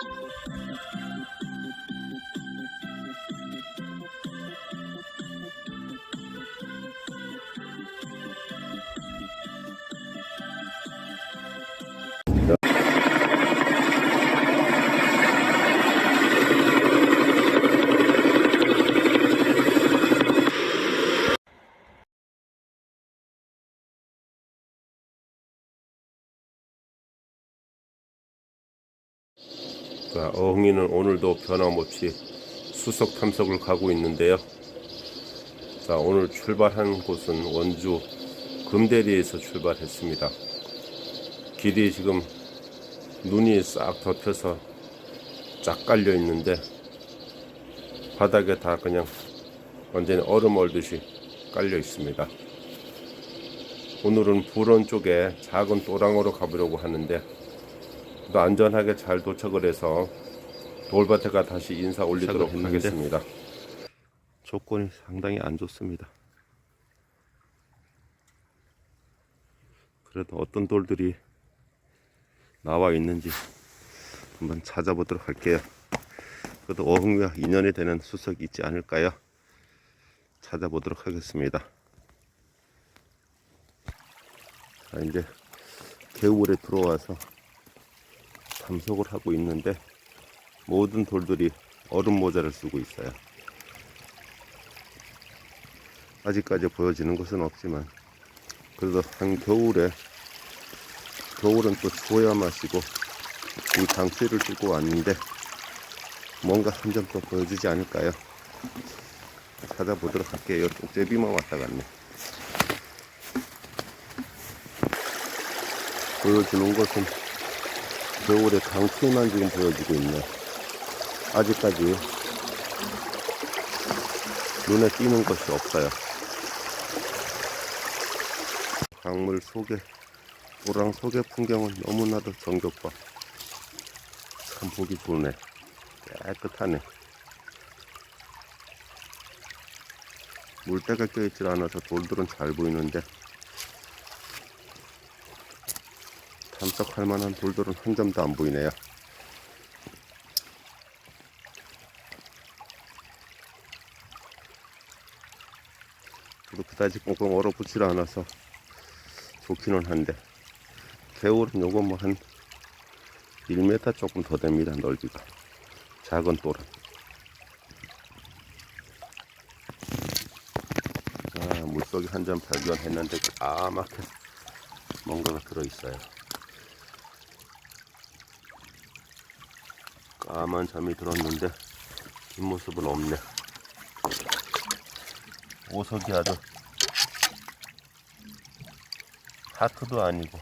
Thank you. 자, 어흥이는 오늘도 변함없이 수석 탐석을 가고 있는데요. 자, 오늘 출발한 곳은 원주 금대리에서 출발했습니다. 길이 지금 눈이 싹 덮여서 쫙 깔려 있는데 바닥에 다 그냥 완전히 얼음 얼듯이 깔려 있습니다. 오늘은 불원 쪽에 작은 또랑으로 가보려고 하는데 또 안전하게 잘 도착을 해서 돌밭에가 다시 인사 올리도록 하겠습니다. 조건이 상당히 안 좋습니다. 그래도 어떤 돌들이 나와 있는지 한번 찾아보도록 할게요. 그래도 어흥과 인연이 되는 수석이 있지 않을까요? 찾아보도록 하겠습니다. 자, 이제 개울에 들어와서 탐석을 하고 있는데 모든 돌들이 얼음 모자를 쓰고 있어요. 아직까지 보여지는 것은 없지만 그래도 한 겨울에 겨울은 또 추워야 마시고 이 방치를 뚫고 왔는데 뭔가 한 점 더 보여주지 않을까요? 찾아보도록 할게요. 쪽제비만 왔다 갔네. 보여주는 것은 겨울에 강추만 지금 보여지고 있네. 아직까지 눈에 띄는 것이 없어요. 강물 속에, 도랑 속의 풍경은 너무나도 정겹고 참 보기 좋네. 깨끗하네. 물때가 껴있질 않아서 돌들은 잘 보이는데 탐색할 만한 돌들은 한 점도 안 보이네요. 그래도 그다지 꽁꽁 얼어붙질 않아서 좋기는 한데 개울은 요거 뭐 한 1m 조금 더 됩니다 넓이가. 작은 돌은. 자 물속에 한 점 발견했는데 까맣게 뭔가가 들어있어요 까만 잠이 들었는데 뒷모습은 없네. 오석이 아주 하트도 아니고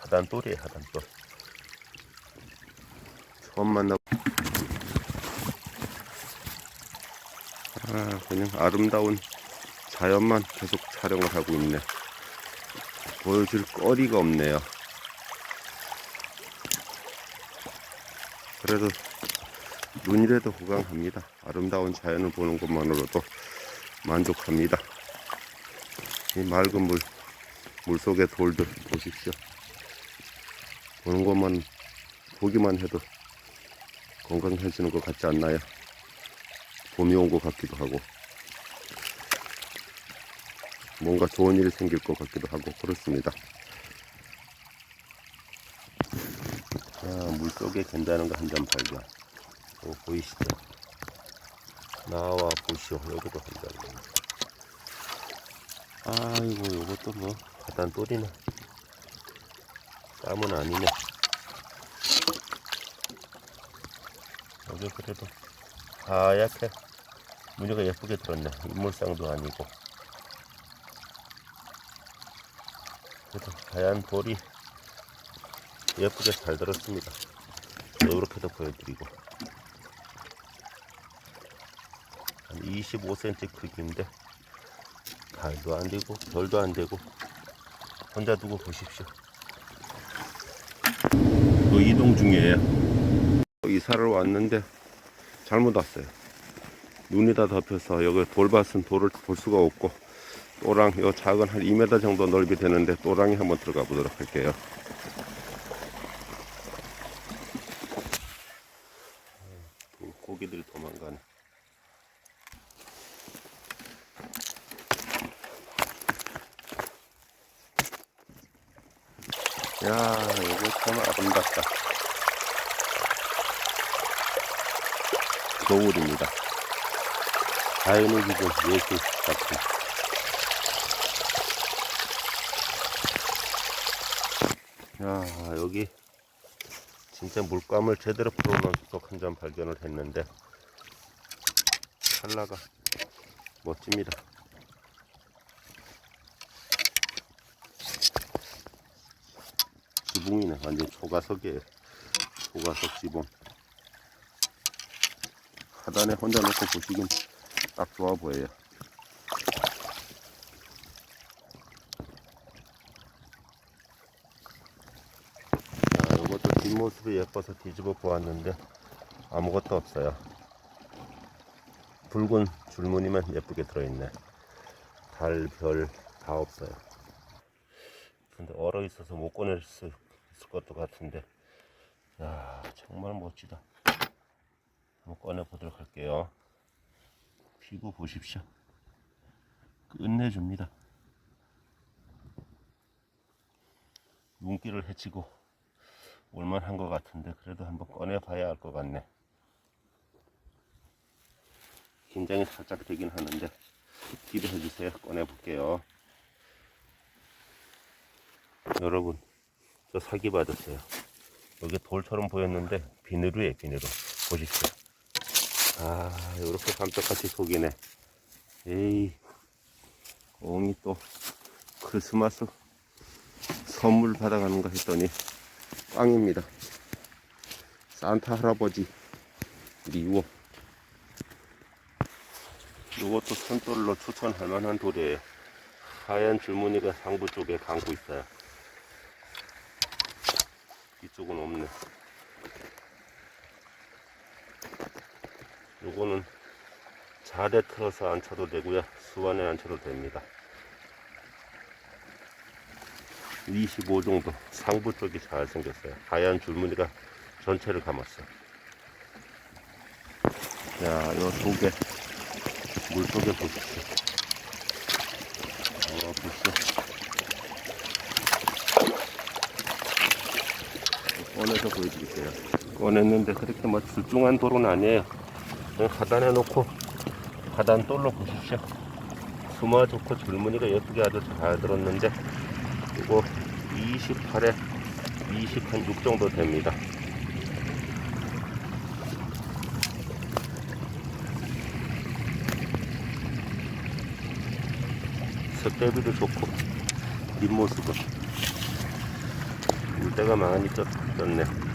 하단돌이에요 하단돌. 처음 만나 아 그냥 아름다운 자연만 계속 촬영을 하고 있네. 보여줄 거리가 없네요. 그래도 눈이라도 호강합니다 아름다운 자연을 보는 것만으로도 만족합니다. 이 맑은 물, 물 속의 돌들 보십시오. 보는 것만, 보기만 해도 건강해지는 것 같지 않나요? 봄이 온 것 같기도 하고, 뭔가 좋은 일이 생길 것 같기도 하고, 그렇습니다. 자, 물 속에 괜찮은 거 한 점 발견. 오, 보이시죠? 나와 보시오 여기도 한 장. 아이고 요것도 뭐 바단 또리네. 땀은 아니네. 여기 그래도 하얗게 무늬가 예쁘게 들었네. 인물상도 아니고. 그래도 하얀 돌이 예쁘게 잘 들었습니다. 이렇게도 보여드리고. 25cm 크기인데 발도 안 되고 별도 안 되고 혼자 두고 보십시오. 또 이동 중이에요. 이사를 왔는데 잘못 왔어요. 눈이 다 덮여서 여기 돌밭은 돌을 볼 수가 없고 또랑 요 작은 한 2m 정도 넓이 되는데 또랑이 한번 들어가 보도록 할게요. 모기들이 도망가네. 야, 이거 참 아름답다. 겨울입니다. 자연의 기준 예술 작품. 야, 여기 진짜 물감을 제대로 풀어놓은 수석 한점 발견을 했는데 찰나가 멋집니다. 지붕이네. 완전 초가석이에요. 초가석 지붕. 하단에 혼자 놓고 보시긴 딱 좋아 보여요. 자, 이것도 뒷모습이 예뻐서 뒤집어 보았는데 아무것도 없어요. 붉은 줄무늬만 예쁘게 들어있네. 달, 별 다 없어요. 근데 얼어 있어서 못 꺼낼 수 있을 것도 같은데, 야 정말 멋지다. 한번 꺼내 보도록 할게요. 피부 보십시오. 끝내줍니다. 눈길을 헤치고 올만한 것 같은데 그래도 한번 꺼내봐야 할 것 같네. 긴장이 살짝 되긴 하는데 기대해 주세요. 꺼내 볼게요. 여러분, 저 사기 받았어요. 여기 돌처럼 보였는데 비늘이에요, 비늘로. 보십시오. 아, 이렇게 깜짝같이 속이네. 에이, 옹이 또 크리스마스 선물 받아가는가 했더니 꽝입니다. 산타 할아버지 미워. 이것도 손돌로 추천할 만한 돌이에요. 하얀 줄무늬가 상부 쪽에 감고 있어요. 이쪽은 없네. 요거는 자대 틀어서 앉혀도 되고요. 수완에 앉혀도 됩니다. 25 정도 상부 쪽이 잘 생겼어요. 하얀 줄무늬가 전체를 감았어요. 자, 요 속에 물 속에 보십시오. 어, 보십시오. 꺼내서 보여드릴게요. 꺼냈는데 그렇게 뭐 출중한 돌은 아니에요. 하단에 놓고 하단 돌로 보십시오. 수마 좋고 줄무늬가 예쁘게 아주 잘 들었는데 이거 28에 26 정도 됩니다. 색대비도 좋고 뒷모습은 물때가 많이 쪘, 쪘네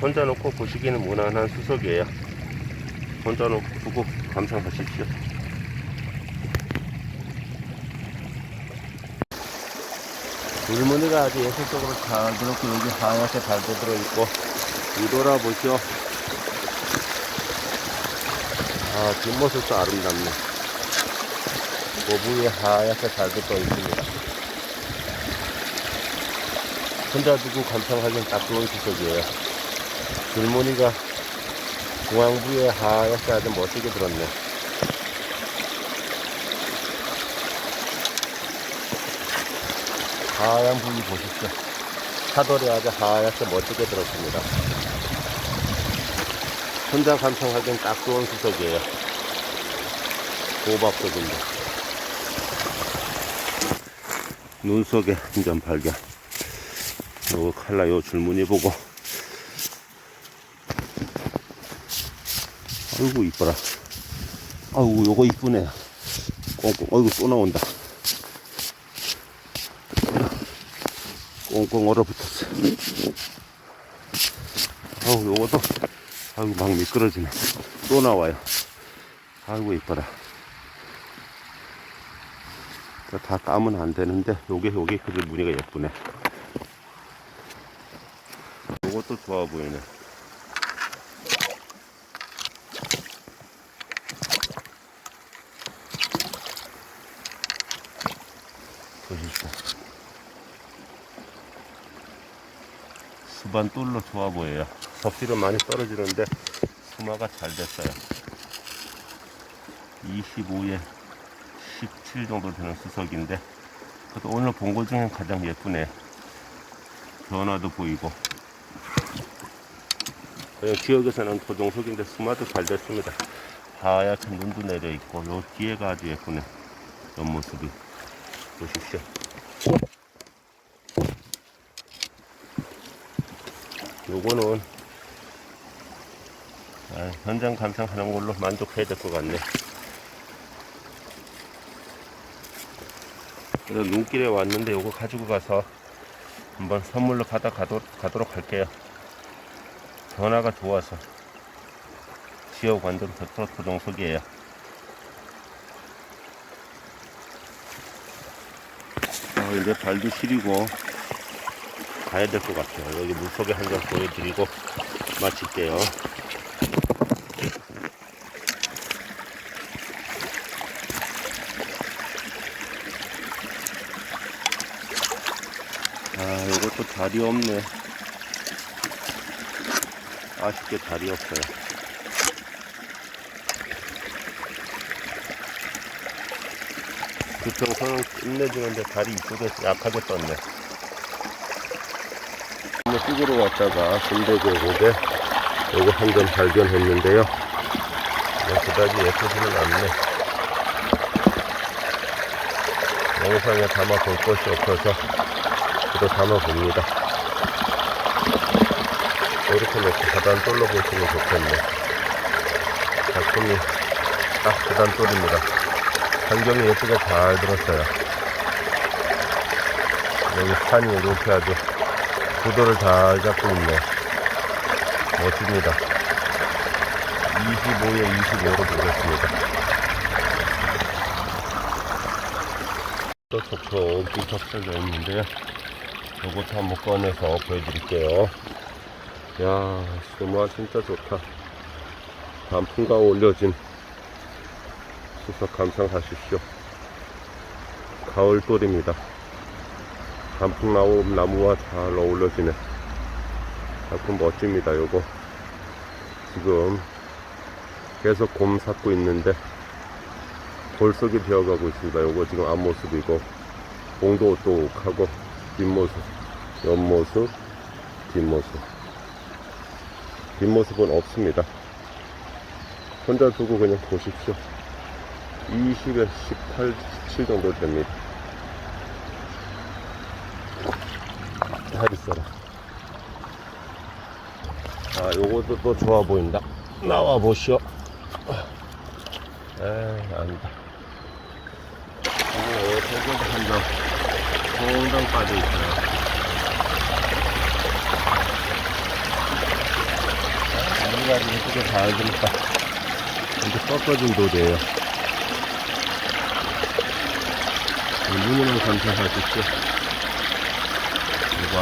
혼자 놓고 보시기는 무난한 수석이에요 혼자 놓고 두고 감상하십시오 물무늬가 아주 예술적으로 잘 들었고 여기 하얗게 잘 들어있고 뒤돌아 보시오 아, 뒷모습도 아름답네. 고부에 하얗게 잘 들어 있습니다. 혼자 두고 감상하기엔 딱 좋은 수석이에요. 줄무늬가 중앙부에 하얗게 아주 멋지게 들었네. 하얀 부위 보십시오. 사돌이 아주 하얗게 멋지게 들었습니다. 혼자 감상하기엔 딱 좋은 수석이에요. 호박석인데. 눈 속에 한점 발견. 요 칼라 요 줄무늬 보고. 아이고, 이뻐라. 아이고, 요거 이쁘네. 꽁꽁, 아이고, 또 나온다. 꽁꽁 얼어붙었어. 아우, 요것도 아이고 막 미끄러지네 또 나와요 아이고 이뻐라 자, 다 까면 안 되는데 요게 요게 그래 무늬가 예쁘네 요것도 좋아 보이네 수반 뚫로 좋아 보여요. 섭씨는 많이 떨어지는데 수마가 잘 됐어요. 25에 17 정도 되는 수석인데 그래도 오늘 본 것 중에 가장 예쁘네. 변화도 보이고 그냥 지역에서는 도종석인데 수마도 잘 됐습니다. 하얗게 눈도 내려 있고 요 뒤에가 아주 예쁘네. 옆모습이 보십시오. 요거는 아, 현장 감상하는 걸로 만족해야 될 것 같네. 그래서 눈길에 왔는데 요거 가지고 가서 한번 선물로 받아 가도, 가도록 할게요. 변화가 좋아서 지역 완전 더트로 토종석이에요. 아, 이제 발도 시리고 가야 될 것 같아요. 여기 물속에 한 장 보여드리고 마칠게요. 아, 이것도 다리 없네. 아쉽게 다리 없어요. 두평선은 끝내주는데 다리 이쪽에 약하게 떴네. 한번 찍으러 왔다가 군대계곡에 요거 한 점 발견했는데요. 뭐 그다지 예쁘지는 않네. 영상에 담아 볼 것이 없어서 그도 담아 봅니다. 이렇게 놓고 바단 돌로 보시면 좋겠네. 작품이 딱 바단 돌입니다. 환경이 예쁘게 잘 들었어요. 여기 산이 이렇게 아주 구도를 잘 잡고 있네. 멋집니다. 25에 25로 보겠습니다. 또 톡톡 톡쳐져 있는데요. 요것도 한번 꺼내서 보여드릴게요. 야, 수마 진짜 좋다. 단풍가 올려진 수석 감상하십시오. 가을돌입니다. 단풍나무 나무와 잘 어울려지네. 작품 멋집니다. 요거 지금 계속 곰 삭고 있는데 골석이 되어가고 있습니다. 요거 지금 앞모습이고 봉도 오똑하고 뒷모습, 옆모습, 뒷모습. 뒷모습은 없습니다. 혼자 두고 그냥 보십시오. 20에 18, 17 정도 됩니다. 잘 있어라. 아, 요것도 또 좋아 보인다. 나와 보시오. 에이, 아니다. 오, 저기도 한 장, 공당 빠져 있어요. 우리가 아주 예쁘게 잘 들었다. 이렇게 꺾어진 돌이에요. 무늬만 감상하십시오.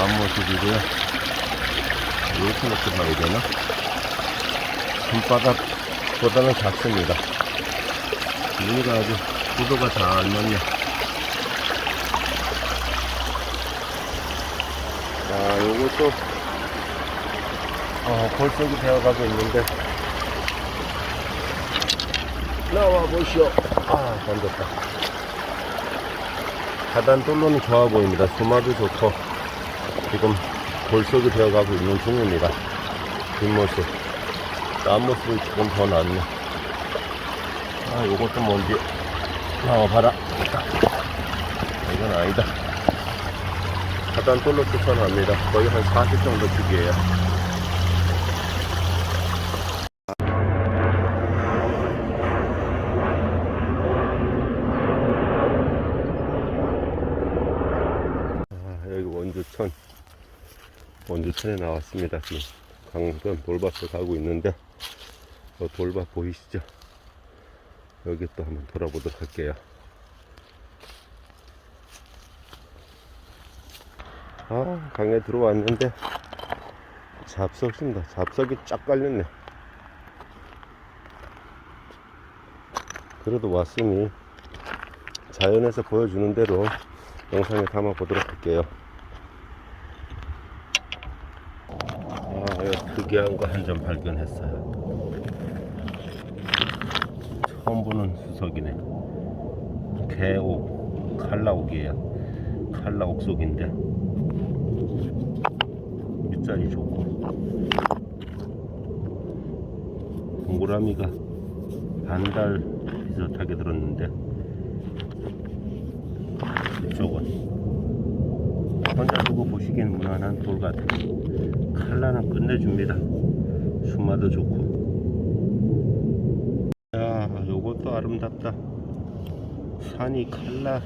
앞모습이고요. 이렇게 놓고 봐야 되나? 손바닥보다는 작습니다. 무늬가 아주 구도가 잘 맞네. 자, 요것도 어, 골속이 되어가고 있는데 나와 보시오. 아, 던졌다. 하단 뚫로는 좋아 보입니다. 수마도 좋고 지금 골속이 되어가고 있는 중입니다. 뒷모습. 앞모습이 조금 더 낫네. 아, 요것도 뭔지 나와봐라. 아, 이건 아니다. 하단 뚫로 추천합니다. 거의 한 40 정도 주기에요. 아, 여기 원주천 원주천에 나왔습니다. 지금 강변 돌밭을 가고 있는데 저 돌밭 보이시죠? 여기 또 한번 돌아보도록 할게요. 아 강에 들어왔는데 잡석입니다. 잡석이 쫙 깔렸네. 그래도 왔으니 자연에서 보여주는 대로 영상에 담아 보도록 할게요. 네, 특이한 거 한 점 발견했어요. 처음 보는 수석이네. 개옥, 칼라옥이에요. 칼라옥 속인데 밑자리 좋고 동그라미가 반달 비슷하게 들었는데 이쪽은 혼자 두고 보시기엔 무난한 돌 같아요. 칼라는 끝내줍니다. 수마도 좋고. 야, 요것도 아름답다. 산이 칼라,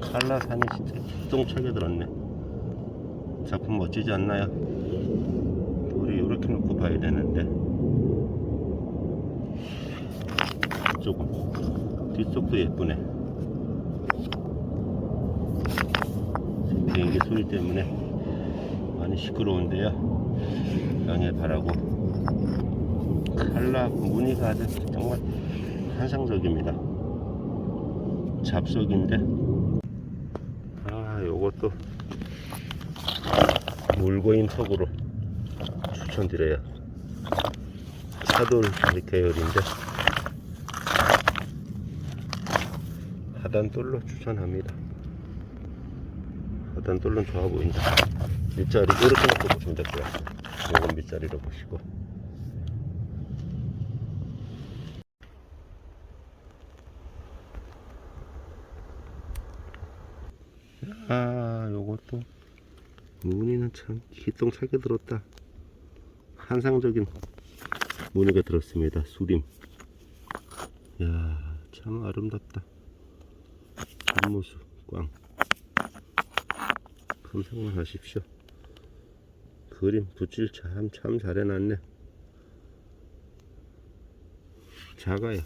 칼라 산이 진짜 기똥차게 들었네. 작품 멋지지 않나요? 우리 이렇게 놓고 봐야 되는데. 이쪽은 뒷속도 예쁘네. 비행기 소리 때문에 시끄러운데요. 양해 바라고. 칼라 무늬가 아주 정말 환상적입니다. 잡석인데, 아, 요것도 물고인 턱으로 추천드려요. 차돌 계열인데, 하단돌로 추천합니다. 하단돌은 좋아 보인다. 밑자리 이렇게 놓고 보시면 될 거야. 이건 밑자리로 보시고. 아, 요것도 무늬는 참 기똥차게 들었다. 환상적인 무늬가 들었습니다. 수림. 야, 참 아름답다. 뒷모습 꽝. 감상만 하십시오. 그림 붓질 참, 참 잘 해놨네. 작아요.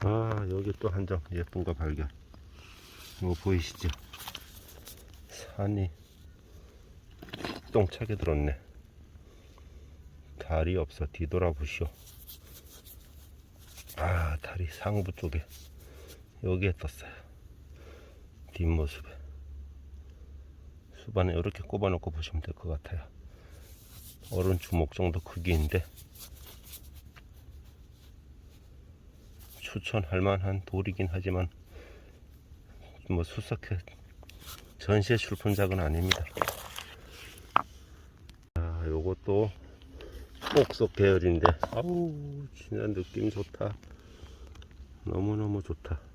아, 여기 또한점 예쁜 거 발견. 이거 보이시죠? 산이 똥차게 들었네. 다리 없어 뒤돌아보시오. 아, 다리 상부 쪽에 여기에 떴어요. 뒷모습에. 수반에 이렇게 꼽아놓고 보시면 될 것 같아요. 어른 주먹 정도 크기인데 추천할 만한 돌이긴 하지만 뭐 수석해 전시회 출품작은 아닙니다. 아, 요것도 꼭속 계열인데 아우 진짜 느낌 좋다. 너무너무 좋다.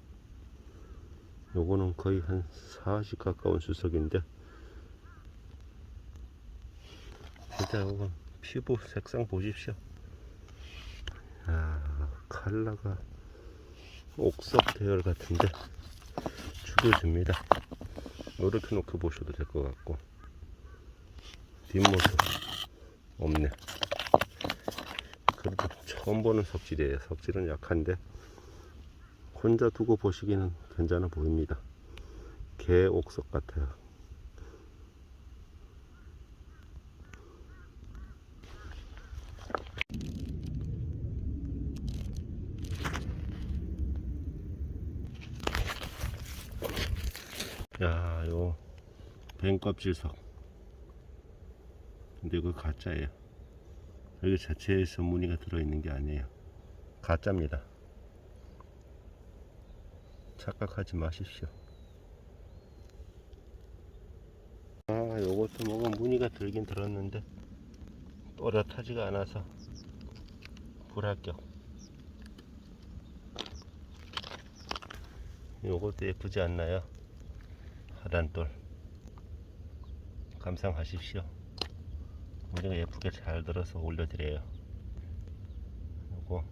요거는 거의 한 40 가까운 수석인데 진짜 요거 피부 색상 보십시오. 아, 칼라가 옥석 계열 같은데 죽여줍니다. 이렇게 놓고 보셔도 될 것 같고 뒷모습 없네. 그래도 처음 보는 석질이에요. 석질은 약한데 혼자 두고 보시기는 괜찮아 보입니다. 개 옥석 같아요. 야, 요 뱀껍질석. 근데 이거 가짜예요. 여기 자체에서 무늬가 들어있는 게 아니에요. 가짜입니다. 착각하지 마십시오. 아, 요것도 뭐가 무늬가 들긴 들었는데 또렷하지가 않아서 불합격. 요것도 예쁘지 않나요? 하단돌. 감상하십시오. 무늬가 예쁘게 잘 들어서 올려드려요. 요거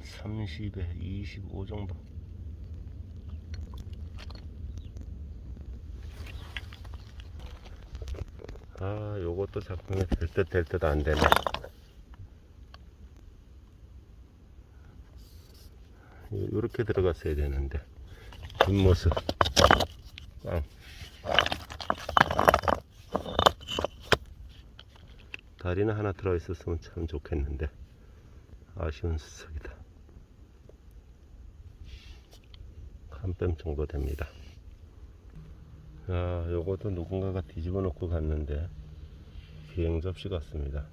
30에 25 정도. 아, 요것도 작품이 될 듯 될 듯 안 되네. 요- 요렇게 들어갔어야 되는데. 뒷모습. 꽝. 다리는 하나 들어 있었으면 참 좋겠는데. 아쉬운 수석이다. 한 뺨 정도 됩니다. 야, 요것도 누군가가 뒤집어 놓고 갔는데 비행 접시 같습니다.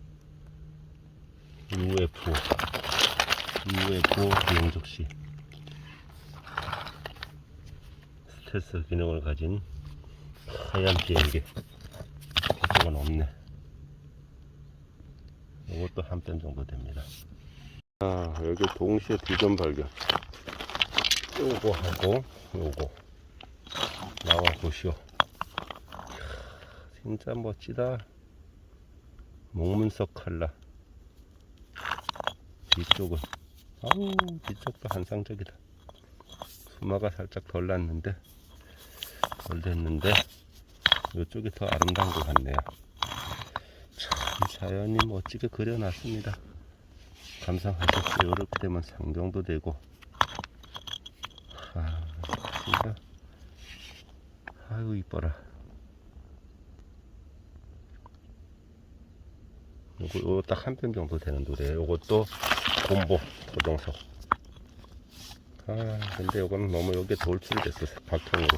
UFO, UFO 비행 접시. 스텔스 기능을 가진 하얀 비행기. 이쪽은 없네. 요것도 한 뼘 정도 됩니다. 아, 여기 동시에 두 점 발견. 요거 하고 요거 나와 보시오. 진짜 멋지다. 목문석 칼라. 뒤쪽은 아우 뒤쪽도 한상적이다. 수마가 살짝 덜 났는데 덜 됐는데 이쪽이 더 아름다운 것 같네요. 참 자연이 멋지게 그려놨습니다. 감상하셨어요. 이렇게 되면 상경도 되고 아 진짜 아유 이뻐라 딱 한 편 정도 되는 노래예요 요것도 곰보 고정석. 아 근데 요거는 너무 여기에 돌출이 됐어 박통으로.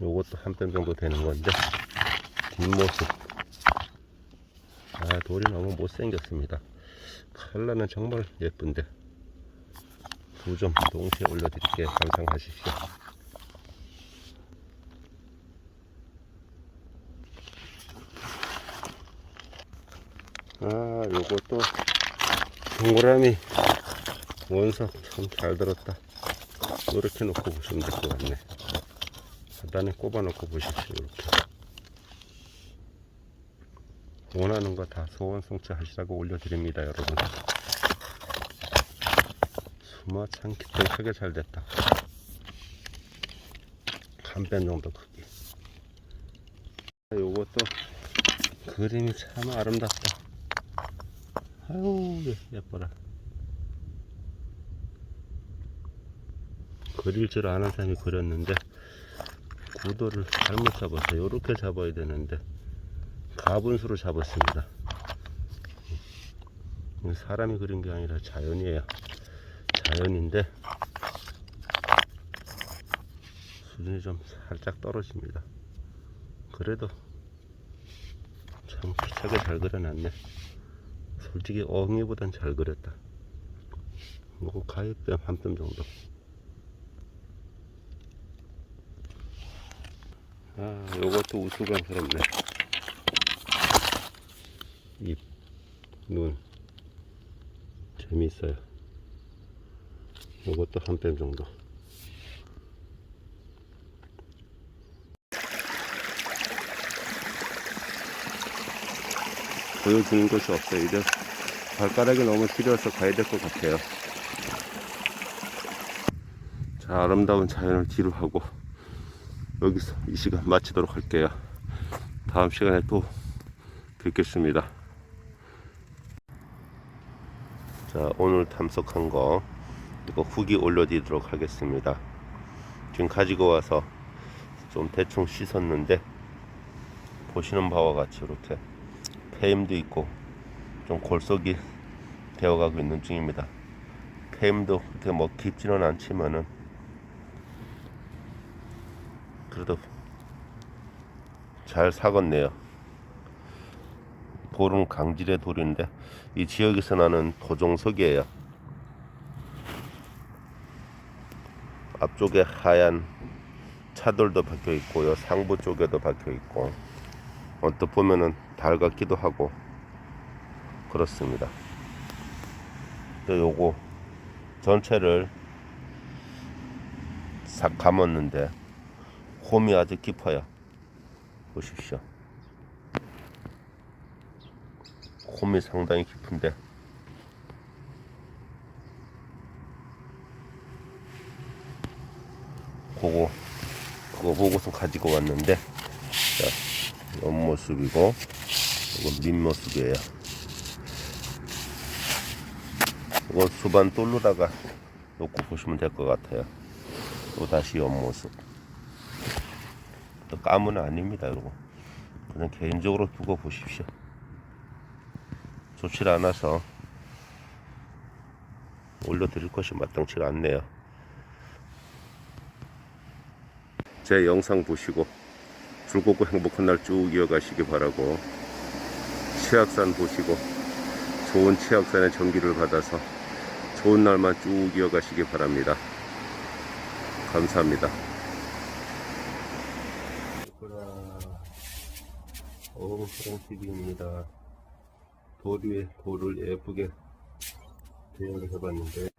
요것도 한 편 정도 되는 건데. 뒷모습. 아 돌이 너무 못생겼습니다. 칼라는 정말 예쁜데. 두 점 동시에 올려드릴게요. 감상하십시오 아 요것도 동그라미. 원석 참 잘 들었다. 이렇게 놓고 보시면 될 것 같네. 하단에 꼽아 놓고 보십시오 이렇게. 원하는 거 다 소원 성취 하시라고 올려드립니다 여러분. 수마 참 기특하게 잘 됐다. 한 뼘 정도 크기. 요것도 그림이 참 아름답다 아유 예- 예뻐라. 그릴 줄 아는 사람이 그렸는데 구도를 잘못 잡았어요. 이렇게 잡아야 되는데 가분수로 잡았습니다. 사람이 그린 게 아니라 자연이에요. 자연인데 수준이 좀 살짝 떨어집니다. 그래도 참 기차게 잘 그려놨네 솔직히 엉이보단 잘 그렸다. 이거 가위뺨 한뼘 정도. 아 요것도 우스꽝스럽네. 입, 눈. 재미있어요. 요것도 한 뼘 정도 보여주는 것이 없어요. 이제 발가락이 너무 시려서 가야 될 것 같아요. 자 아름다운 자연을 뒤로 하고 여기서 이 시간 마치도록 할게요 다음 시간에 또 뵙겠습니다 자 오늘 탐색한 거 이거 후기 올려드리도록 하겠습니다 지금 가지고 와서 좀 대충 씻었는데 보시는 바와 같이 이렇게 폐임도 있고 좀 골석이 되어가고 있는 중입니다 폐임도 그렇게 뭐 깊지는 않지만은 그래도 잘 사갔네요. 돌은 강질의 돌인데 이 지역에서 나는 도종석이에요. 앞쪽에 하얀 차돌도 박혀 있고요. 상부 쪽에도 박혀 있고 어떻게 보면은 달 같기도 하고 그렇습니다. 또 요거 전체를 싹 감았는데 홈이 아주 깊어요. 보십시오. 홈이 상당히 깊은데 그거 그거 보고서 가지고 왔는데 자 옆모습이고 이건 밑모습이에요. 이거 수반 뚫르다가 놓고 보시면 될 것 같아요. 또 다시 옆모습. 또 까문 아닙니다, 여러분. 그냥 개인적으로 두고 보십시오. 좋지 않아서 올려드릴 것이 마땅치 가 않네요. 제 영상 보시고 즐겁고 행복한 날 쭉 이어가시기 바라고 치악산 보시고 좋은 치악산의 전기를 받아서 좋은 날만 쭉 이어가시기 바랍니다. 감사합니다. 어흥사랑TV입니다. 돌 위에 돌을 예쁘게 대형을 해봤는데